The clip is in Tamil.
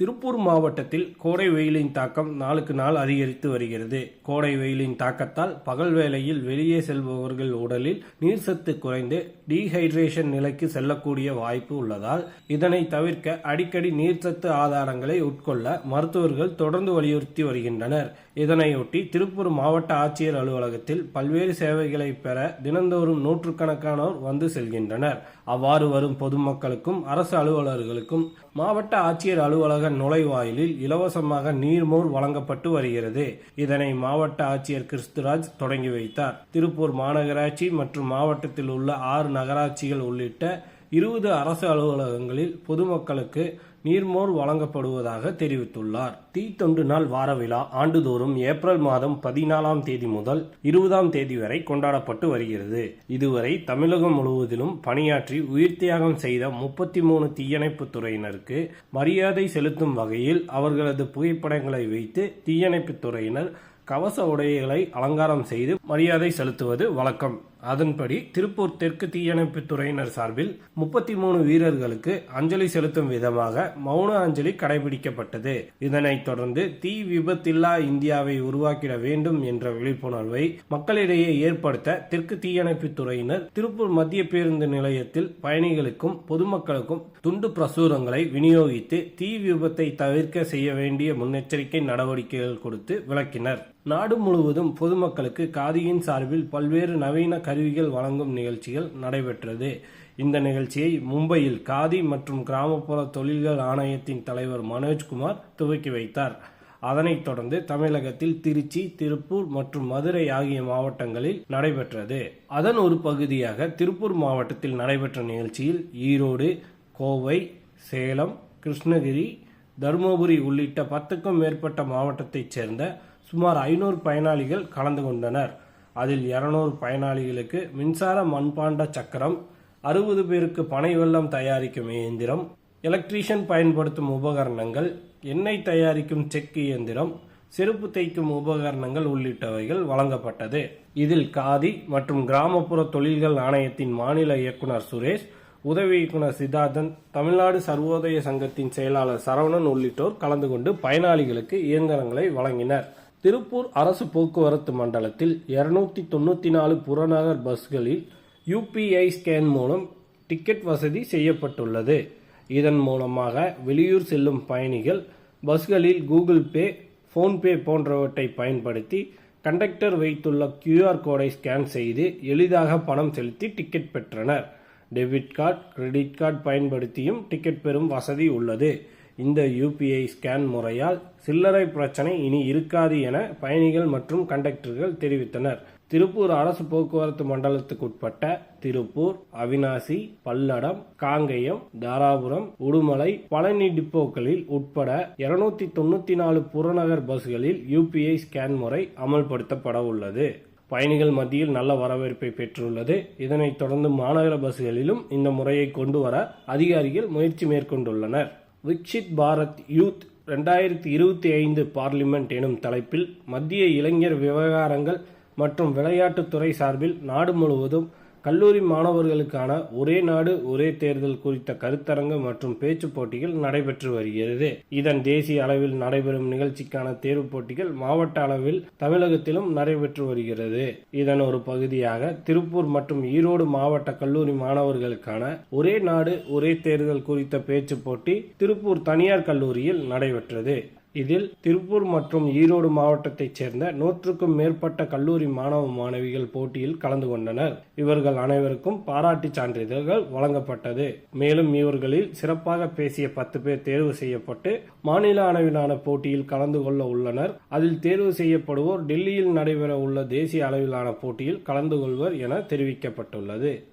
திருப்பூர் மாவட்டத்தில் கோடை வெயிலின் தாக்கம் நாளுக்கு நாள் அதிகரித்து வருகிறது. கோடை வெயிலின் தாக்கத்தால் பகல் வேளையில் வெளியே செல்பவர்கள் உடலில் நீர்சத்து குறைந்து டீஹைட்ரேஷன் நிலைக்கு செல்லக்கூடிய வாய்ப்பு உள்ளதால் இதனை தவிர்க்க அடிக்கடி நீர்சத்து ஆதாரங்களை உட்கொள்ள மருத்துவர்கள் தொடர்ந்து வலியுறுத்தி வருகின்றனர். இதனையொட்டி திருப்பூர் மாவட்ட ஆட்சியர் அலுவலகத்தில் பல்வேறு சேவைகளை பெற தினந்தோறும் நூற்றுக்கணக்கானோர் வந்து செல்கின்றனர். அவ்வாறு வரும் பொதுமக்களுக்கும் அரசு அலுவலர்களுக்கும் மாவட்ட ஆட்சியர் அலுவலக நுழைவாயிலில் இலவசமாக நீர்மோர் வழங்கப்பட்டு வருகிறது. இதனை மாவட்ட ஆட்சியர் கிறிஸ்துராஜ் தொடங்கி வைத்தார். திருப்பூர் மாநகராட்சி மற்றும் மாவட்டத்தில் உள்ள ஆறு நகராட்சிகள் உள்ளிட்ட இருபது அரசு அலுவலகங்களில் பொதுமக்களுக்கு நீர்மோர் வழங்கப்படுவதாக தெரிவித்துள்ளார். தீ தொண்டு நாள் வார விழா ஆண்டுதோறும் ஏப்ரல் மாதம் பதினாலாம் தேதி முதல் இருபதாம் தேதி வரை கொண்டாடப்பட்டு வருகிறது. இதுவரை தமிழகம் முழுவதிலும் பணியாற்றி உயிர் தியாகம் செய்த முப்பத்தி மூணு தீயணைப்பு துறையினருக்கு மரியாதை செலுத்தும் வகையில் அவர்களது புகைப்படங்களை வைத்து தீயணைப்பு துறையினர் கவச உடைகளை அலங்காரம் செய்து மரியாதை செலுத்துவது வழக்கம். அதன்படி திருப்பூர் தெற்கு தீயணைப்பு துறையினர் சார்பில் முப்பத்தி மூணு வீரர்களுக்கு அஞ்சலி செலுத்தும் விதமாக மௌன அஞ்சலி கடைபிடிக்கப்பட்டது. இதனைத் தொடர்ந்து தீ விபத்தில்லா இந்தியாவை உருவாக்கிட வேண்டும் என்ற விழிப்புணர்வை மக்களிடையே ஏற்படுத்த தெற்கு தீயணைப்பு துறையினர் திருப்பூர் மத்திய பேருந்து நிலையத்தில் பயணிகளுக்கும் பொதுமக்களுக்கும் துண்டு பிரசுரங்களை விநியோகித்து தீ விபத்தை தவிர்க்க செய்ய வேண்டிய முன்னெச்சரிக்கை நடவடிக்கைகள் கொடுத்து விளக்கினர். நாடு முழுவதும் பொதுமக்களுக்கு காதியின் சார்பில் பல்வேறு நவீன கருவிகள் வழங்கும் நிகழ்ச்சிகள் நடைபெற்றது. இந்த நிகழ்ச்சியை மும்பையில் காதி மற்றும் கிராமப்புற தொழில்கள் ஆணையத்தின் தலைவர் மனோஜ்குமார் துவக்கி வைத்தார். அதனைத் தொடர்ந்து தமிழகத்தில் திருச்சி திருப்பூர் மற்றும் மதுரை ஆகிய மாவட்டங்களில் நடைபெற்றது. அதன் ஒரு பகுதியாக திருப்பூர் மாவட்டத்தில் நடைபெற்ற நிகழ்ச்சியில் ஈரோடு கோவை சேலம் கிருஷ்ணகிரி தருமபுரி உள்ளிட்ட பத்துக்கும் மேற்பட்ட மாவட்டத்தைச் சேர்ந்த சுமார் ஐநூறு பயனாளிகள் கலந்து கொண்டனர். அதில் இருநூறு பயனாளிகளுக்கு மின்சார மண்பாண்ட சக்கரம் அறுபது பேருக்கு பனை வெள்ளம் தயாரிக்கும் இயந்திரம் எலக்ட்ரீஷியன் பயன்படுத்தும் உபகரணங்கள் எண்ணெய் தயாரிக்கும் செக் இயந்திரம் செருப்பு தைக்கும் உபகரணங்கள் உள்ளிட்டவைகள் வழங்கப்பட்டது. இதில் காதி மற்றும் கிராமப்புற தொழில்கள் ஆணையத்தின் மாநில இயக்குனர் சுரேஷ் உதவி இயக்குனர் சித்தார்த்தன் தமிழ்நாடு சர்வோதய சங்கத்தின் செயலாளர் சரவணன் உள்ளிட்டோர் கலந்து கொண்டு பயனாளிகளுக்கு இயந்திரங்களை வழங்கினர். திருப்பூர் அரசு போக்குவரத்து மண்டலத்தில் இருநூத்தி தொண்ணூற்றி நாலு புறநகர் பஸ்களில் யூபிஐ ஸ்கேன் மூலம் டிக்கெட் வசதி செய்யப்பட்டுள்ளது. இதன் மூலமாக வெளியூர் செல்லும் பயணிகள் பஸ்களில் கூகுள் பே ஃபோன்பே போன்றவற்றை பயன்படுத்தி கண்டக்டர் வைத்துள்ள கியூஆர் கோடை ஸ்கேன் செய்து எளிதாக பணம் செலுத்தி டிக்கெட் பெற்றனர். டெபிட் கார்டு கிரெடிட் கார்டு பயன்படுத்தியும் டிக்கெட் பெறும் வசதி உள்ளது. இந்த யூபிஐ ஸ்கேன் முறையால் சில்லறை பிரச்சனை இனி இருக்காது என பயணிகள் மற்றும் கண்டக்டர்கள் தெரிவித்தனர். திருப்பூர் அரசு போக்குவரத்து மண்டலத்துக்குட்பட்ட திருப்பூர் அவினாசி பல்லடம் காங்கயம் தாராபுரம் உடுமலை பழனி டிப்போக்களில் உட்பட இருநூத்தி தொண்ணூத்தி நாலு புறநகர் பஸ்களில் யூபிஐ ஸ்கேன் முறை அமல்படுத்தப்பட உள்ளது. பயணிகள் மத்தியில் நல்ல வரவேற்பை பெற்றுள்ளது. இதனைத் தொடர்ந்து மாநகர பஸ்களிலும் இந்த முறையை கொண்டு வர அதிகாரிகள் முயற்சி மேற்கொண்டுள்ளனர். விக்ஷித் பாரத் யூத் ரெண்டாயிரத்தி இருபத்தி ஐந்து பார்லிமெண்ட் எனும் தலைப்பில் மத்திய இளைஞர் விவகாரங்கள் மற்றும் விளையாட்டுத்துறை சார்பில் நாடு முழுவதும் கல்லூரி மாணவர்களுக்கான ஒரே நாடு ஒரே தேர்தல் குறித்த கருத்தரங்கு மற்றும் பேச்சு போட்டிகள் நடைபெற்று வருகிறது. இதன் தேசிய அளவில் நடைபெறும் நிகழ்ச்சிக்கான தேர்வுப் போட்டிகள் மாவட்ட அளவில் தமிழகத்திலும் நடைபெற்று வருகிறது. இதன் ஒரு பகுதியாக திருப்பூர் மற்றும் ஈரோடு மாவட்ட கல்லூரி மாணவர்களுக்கான ஒரே நாடு ஒரே தேர்தல் குறித்த பேச்சு போட்டி திருப்பூர் தனியார் கல்லூரியில் நடைபெற்றது. இதில் திருப்பூர் மற்றும் ஈரோடு மாவட்டத்தைச் சேர்ந்த நூற்றுக்கும் மேற்பட்ட கல்லூரி மாணவ மாணவிகள் போட்டியில் கலந்து கொண்டனர். இவர்கள் அனைவருக்கும் பாராட்டுச் சான்றிதழ்கள் வழங்கப்பட்டது. மேலும் இவர்களில் சிறப்பாக பேசிய பத்து பேர் தேர்வு செய்யப்பட்டு மாநில அளவிலான போட்டியில் கலந்து கொள்ள உள்ளனர். அதில் தேர்வு செய்யப்படுவோர் டெல்லியில் நடைபெற உள்ள தேசிய அளவிலான போட்டியில் கலந்து கொள்வர் என தெரிவிக்கப்பட்டுள்ளது.